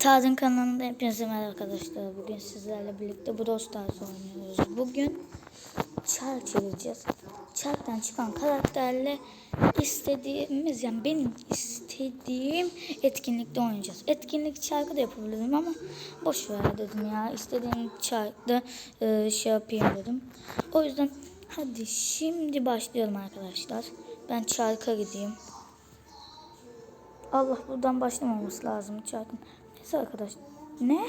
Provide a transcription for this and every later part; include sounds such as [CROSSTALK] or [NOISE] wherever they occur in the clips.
Tazın kanalında hepinize merhaba arkadaşlar. Bugün sizlerle birlikte Brawl Stars oynuyoruz. Bugün çark çevireceğiz. Çarktan çıkan karakterle istediğimiz yani benim istediğim etkinlikte oynayacağız. Etkinlik çarkı da yapabilirim ama boş ver dedim ya. İstediğim çarkta e, şey yapayım dedim. O yüzden hadi şimdi başlayalım arkadaşlar. Ben çarka gideyim. Allah buradan başlamaması lazım çarkın. Neyse arkadaşlar. Ne?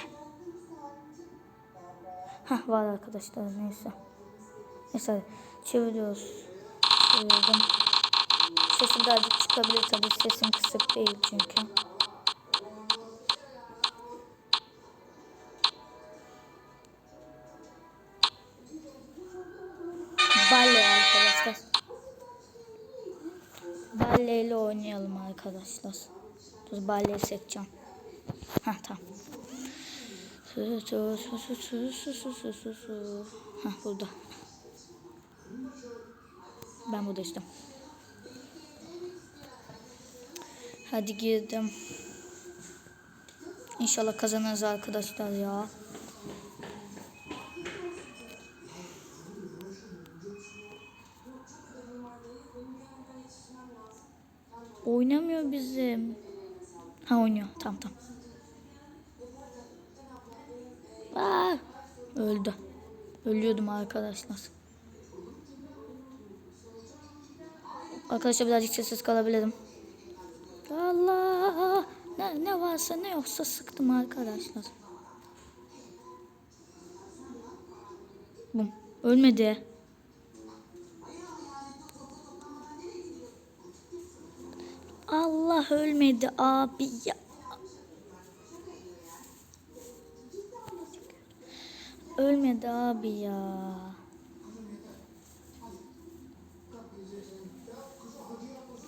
Hah var arkadaşlar neyse. Neyse çeviriyoruz. Çevirdim. Sesim birazcık çıkabilir tabii. Sesim kısık değil çünkü. Balle arkadaşlar. Balle ile oynayalım arkadaşlar. Dur balleyi seçeceğim. Ha tamam. Su su su su su su su su. Ha burada. Ben burada işte. Hadi girdim. İnşallah kazanırız arkadaşlar ya. Oynamıyor bizim. Ha oynuyor. Tamam tamam. Aa, öldü. Ölüyordum arkadaşlar. Arkadaşlar birazcık sessiz kalabilirim. Allah! Ne, ne varsa ne yoksa sıktım arkadaşlar. Bum. Ölmedi. Allah ölmedi abi ya. Ölmedi abi ya.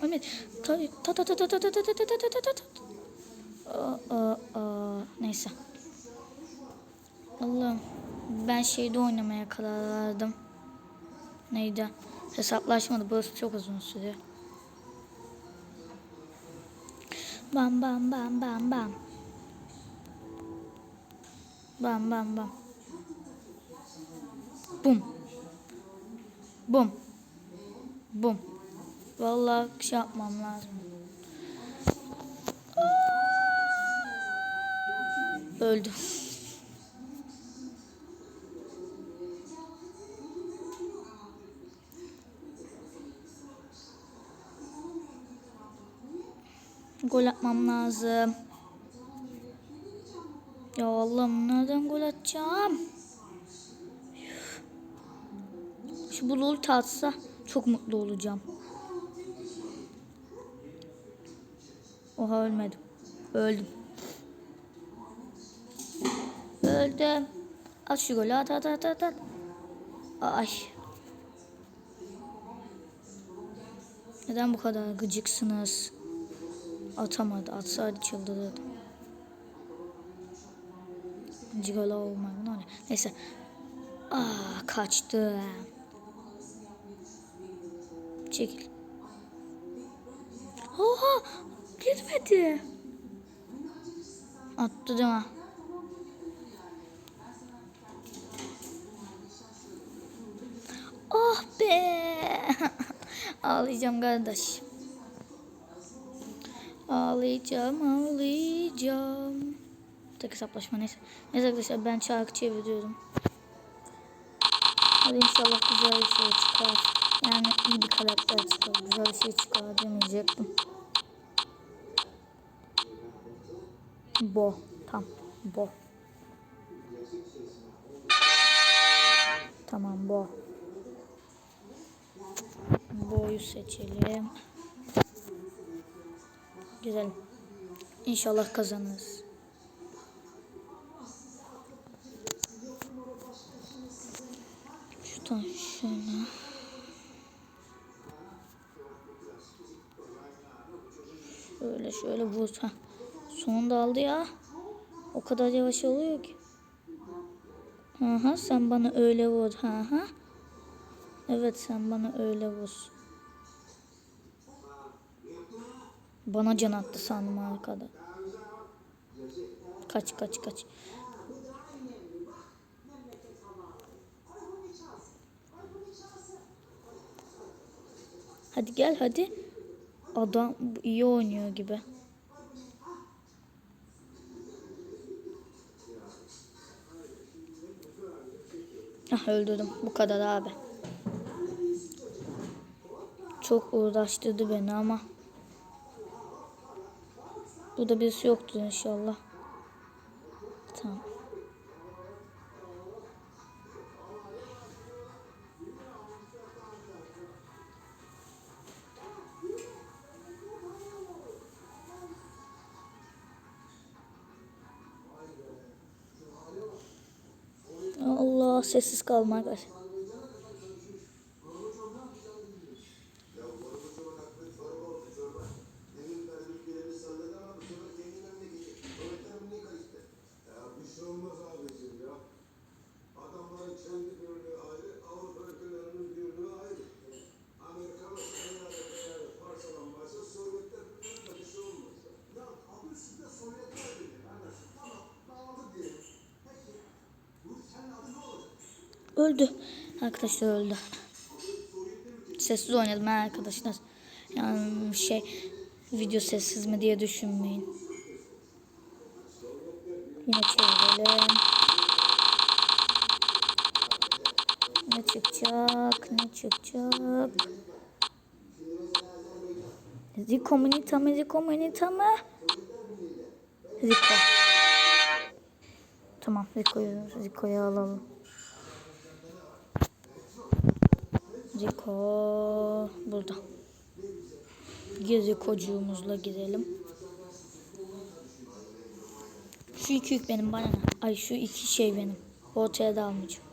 Ölmedi. Ta ta ta ta ta ta ta ta ta ta ta ta ta. Neyse. Allah'ım. Ben şeyde oynamaya karar verdim. Neydi? Hesaplaşmadı. Burası çok uzun sürüyor. Bam bam bam bam bam. Bam bam bam. Bum. Bum. Bum. Vallahi şey yapmam lazım. Öldü. Gol atmam lazım. Ya Allah'ım nereden gol atacağım? Şu bu ulti atsa çok mutlu olacağım. Oha ölmedim. Öldüm. Öldüm. At şu golü at at at at. at. Ay. Neden bu kadar gıcıksınız? Atamadı. Atsaydı olmak ne oluyor? Neyse. Aa kaçtı. Çekil. Oha! Gitmedi. Attı değil mi? Oh be! [LAUGHS] Ağlayacağım kardeş. Ağlayacağım, ağlayacağım. Tek hesaplaşma neyse. Neyse arkadaşlar ben çarkı çeviriyorum. Hadi inşallah güzel bir şey çıkar. Yani iyi bir karakter çıkar. Güzel bir şey çıkar demeyecektim. Bo. Tam. Bo. Tamam bo. Bo'yu seçelim. Güzel. İnşallah kazanırız. Şöyle vur. Heh. Sonunda aldı ya. O kadar yavaş oluyor ki. Hı sen bana öyle vur. Hı hı. Evet sen bana öyle vur. Bana can attı sandım arkada. Kaç kaç kaç. Hadi gel hadi. Adam iyi oynuyor gibi. Ah öldürdüm. Bu kadar abi. Çok uğraştırdı beni ama. Burada birisi yoktu inşallah. Sessiz kalma arkadaşlar. Öldü. Arkadaşlar öldü. Sessiz oynadım ha arkadaşlar. Yani şey video sessiz mi diye düşünmeyin. Yine çevirelim. Ne çıkacak? Ne çıkacak? Zico mu Nita mı? Zico mu Nita mı? Zico. Tamam Zico'yu Zico'yu alalım. Zico burada. Gezi kocuğumuzla gidelim. Şu iki yük benim bana ne? Ay şu iki şey benim. Ortaya da almayacağım.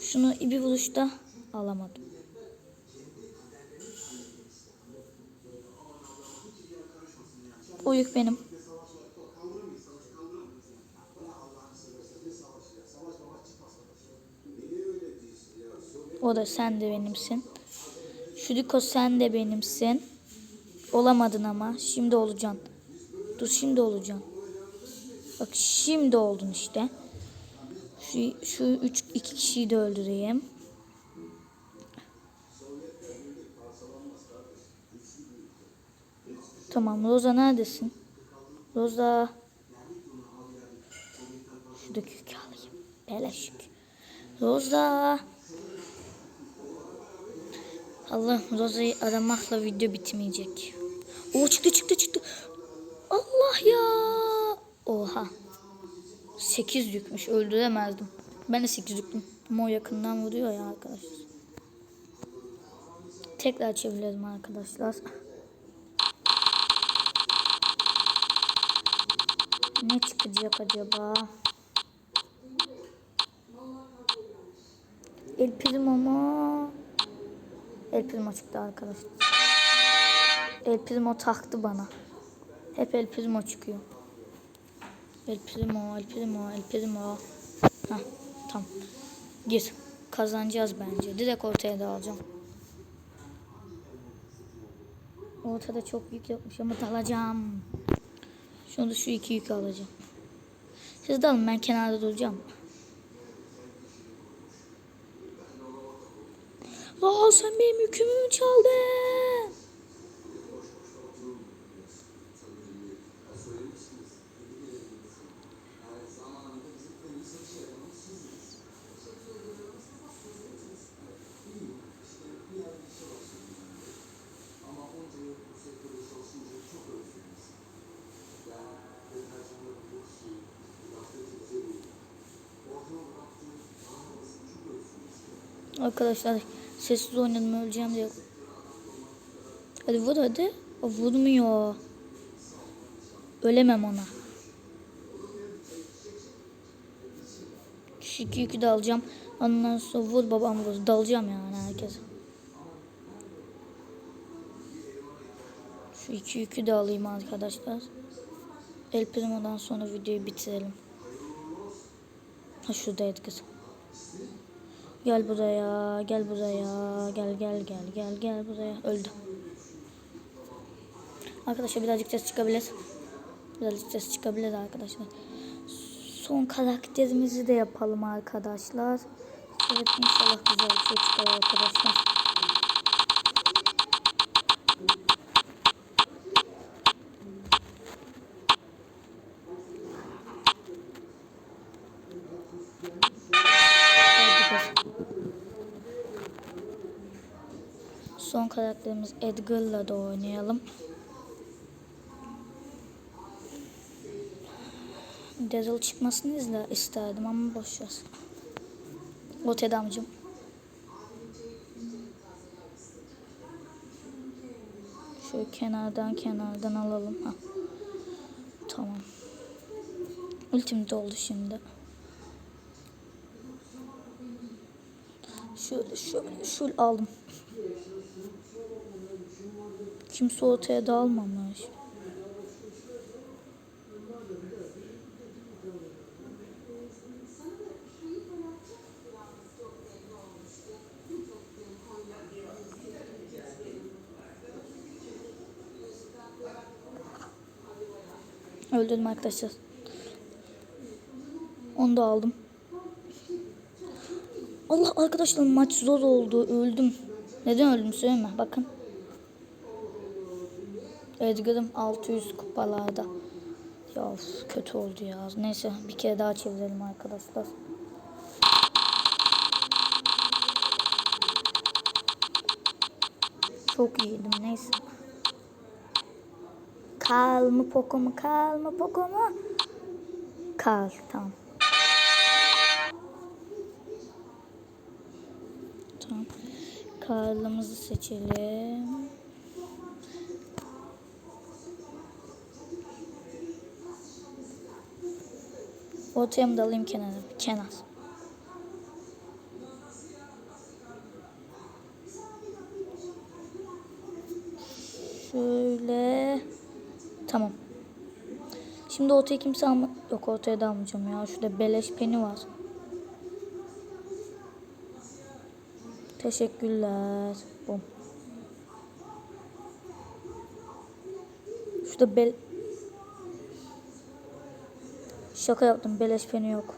Şunu bir vuruşta alamadım. O yük benim. O da sen de benimsin. Şuriko sen de benimsin. Olamadın ama. Şimdi olacaksın. Dur şimdi olacaksın. Bak şimdi oldun işte. Şu, şu üç, iki kişiyi de öldüreyim. Tamam Roza neredesin? Roza. Şuradaki yükü alayım. Beleş yük. Roza. Allah Roza'yı aramakla video bitmeyecek. O çıktı çıktı çıktı. Allah ya. Oha. 8 yükmüş öldüremezdim. Ben de 8 yüklüm. Ama o yakından vuruyor ya arkadaşlar. Tekrar çevirelim arkadaşlar. Ne çıkacak acaba? El Primo mu? El Primo çıktı arkadaşlar. El Primo taktı bana. Hep El Primo çıkıyor. El Primo, El Primo, El Primo. Hah, tamam. Gir. Kazanacağız bence. Direkt ortaya da alacağım. Ortada çok yük yokmuş ama dalacağım. Şunu da şu iki yükü alacağım. Siz de alın ben kenarda duracağım. Aa sen benim yükümü mü çaldın? Arkadaşlar sessiz oynadım öleceğim diye. Hadi vur hadi. O vurmuyor. Ölemem ona. Şu iki yükü de alacağım. Ondan sonra vur babam vur. Dalacağım yani herkese. Şu iki yükü de alayım arkadaşlar. El Primo'dan sonra videoyu bitirelim. Ha şuradaydı kızım. Gel buraya, gel buraya, gel gel gel gel gel buraya. Öldü. Arkadaşlar birazcık ses çıkabilir. Birazcık ses çıkabilir arkadaşlar. Son karakterimizi de yapalım arkadaşlar. Evet inşallah güzel bir şey çıkar arkadaşlar. Karakterimiz Edgar'la da oynayalım. Dazzle çıkmasını izle isterdim ama boş ver. Ote damcım. Şöyle kenardan kenardan alalım. Ha. Tamam. Ultimate oldu şimdi. Şöyle şöyle şöyle aldım. Kimse ortaya dalmamış. Öldürdüm arkadaşlar. Onu da aldım. Allah arkadaşlar maç zor oldu. Öldüm. Neden öldüm söyleme. Bakın. Edgar'ım 600 kupalarda. Ya kötü oldu ya. Neyse bir kere daha çevirelim arkadaşlar. Çok iyiydim neyse. Kal mı poko mu kal mı poko mu? Kal tamam. Tamam. Karlımızı seçelim. Ortaya mı dalayım kenara? Kenar. Şöyle. Tamam. Şimdi ortaya kimse alma... Yok ortaya da almayacağım ya. Şurada beleş peni var. Teşekkürler. Bom. Şurada bel... Şaka yaptım. Beleş peni yok.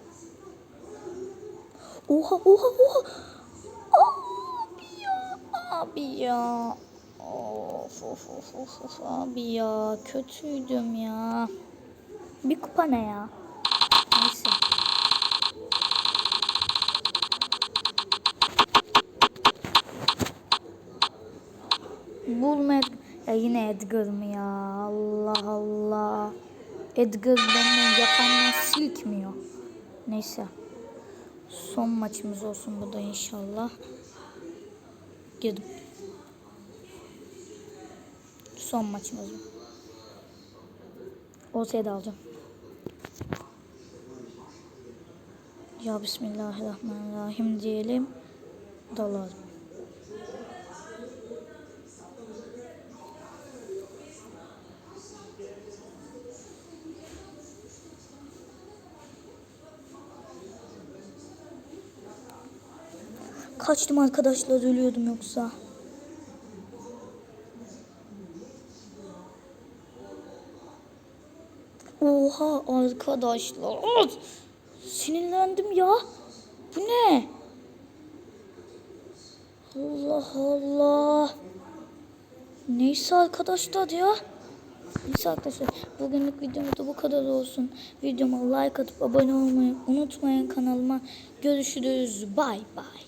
Oha oha oha. Abi ya. Abi ya. Of of of of of abi ya. Kötüydüm ya. Bir kupa ne ya? Neyse. Bulma ya yine Edgar mı ya? Allah Allah. Edgar benden yakandan silkmiyor. Neyse. Son maçımız olsun bu da inşallah. Girdim. Son maçımız bu. Ortaya da alacağım. Ya Bismillahirrahmanirrahim diyelim. Dalalım. Kaçtım arkadaşlar ölüyordum yoksa. Oha arkadaşlar. Sinirlendim ya. Bu ne? Allah Allah. Neyse arkadaşlar ya. Neyse arkadaşlar bugünlük videomuz da bu kadar olsun. Videoma like atıp abone olmayı unutmayın kanalıma. Görüşürüz. Bay bay.